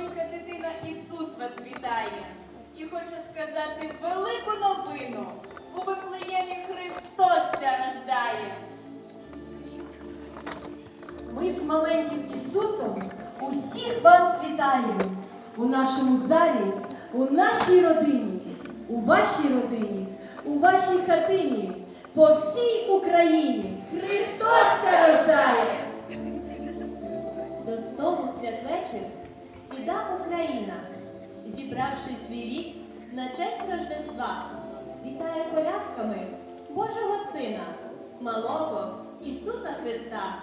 маленька дитина Ісус вас вітає. І хочу сказати велику новину. У Вифлеємі Христос для. Ми з маленьким Ісусом усіх вас вітаємо у нашому залі, у нашій родині, у вашій родині, у вашій хатині, по всій Україні. Христос зарождає До столу святвечір сіда Україна, зібравши свій рік на честь Рождества, вітає колядками Божого Сина, малого Ісуса Христа.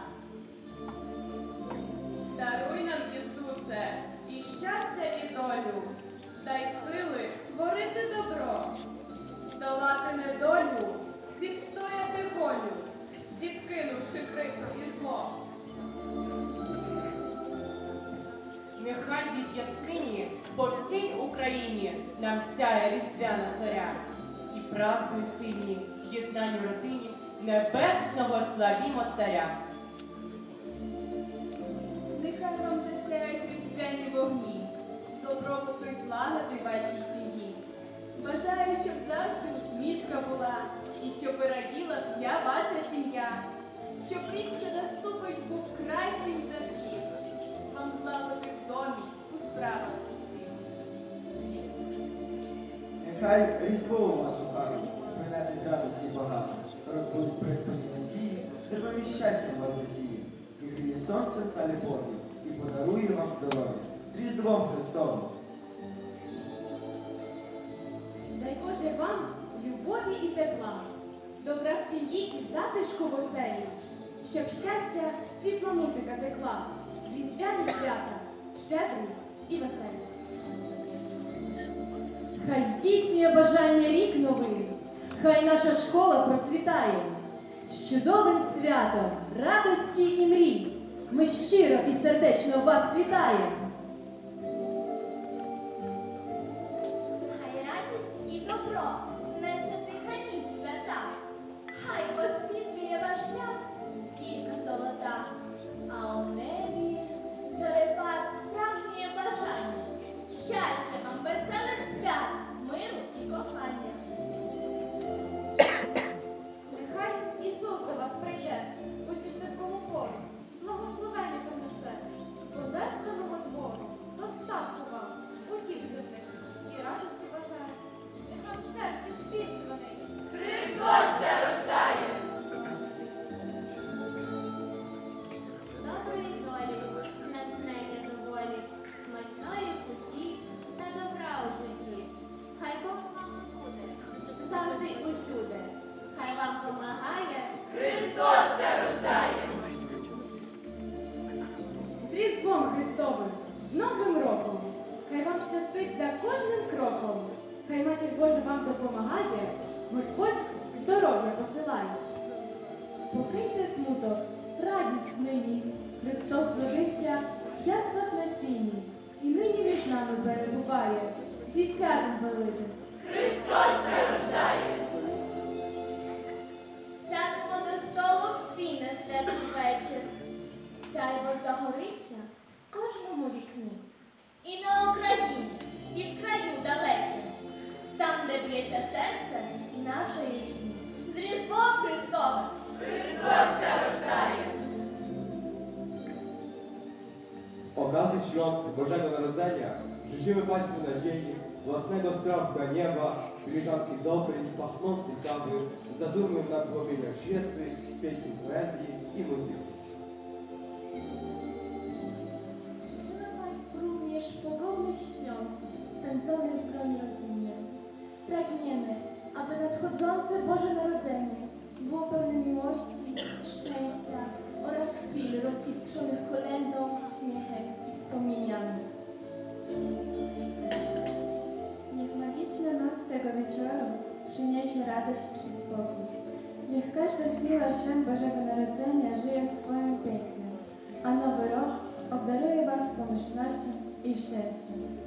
Даруй нам, Ісусе, і щастя, і долю, дай сили Нехай від яскині по всій Україні нам сяє різдвяна зоря. І правдою сильні в єднанні родині небесного славімо царя. Нехай вам засяють різдвяні вогні, добробут і злагоди вашій сім'ї. Бажаю, щоб завжди усмішка була, і щоб раділа вся ваша сім'я, щоб рік, що наступить, був кращим за всіх. Вам злагоди Нехай різдво у вашу хату принесить радості багато, розбудить пристані надії, тебе щастя вас засіє, зігріє сонце та любові і подарує вам здоров'я. Різдвом Христовим! Дай Боже вам любові і тепла, добра в сім'ї і затишку в оселі, щоб щастя світло музика текла, різдвяні свята, щедрі і веселі. Здійснює бажання рік новий, хай наша школа процвітає. З чудовим святом, радості і мрій. Ми щиро і сердечно вас вітаємо. Різдвом Христовим, з Новим роком! Хай вам щастить за кожним кроком. Хай матір Божа вам допомагає, Господь здоров'я посилає. Покиньте смуток, радість нині. Христос родився в яслах на сіні, і нині між нами перебуває зі святом великим. Христос Сядемо до столу всі на святий вечір. Сяйво загориться в кожному вікні. І на Україні, від краю далеким, там, де б'ється серце нашої рідні. З Різдвом Христовим! Z okazji świąt Bożego Narodzenia życzymy Państwu nadziei, własnego skrawka nieba, filiżanki dobrej, pachnącej kawy, zadumnych na płomieniach świecy, pięknej poezji i muzyki. Życzymy rodzinnym. Pragniemy, aby nadchodzące Boże Narodzenie było pełne miłości, szczęścia oraz chwil roziskrzonych kolędą, śmiechem i wspomnieniami. Niech magiczna noc tego wieczoru przyniesie radość i spokój. Niech każda chwila świąt Bożego Narodzenia żyje swoim pięknem, a nowy rok obdaruje Was pomyślnością i szczęściem.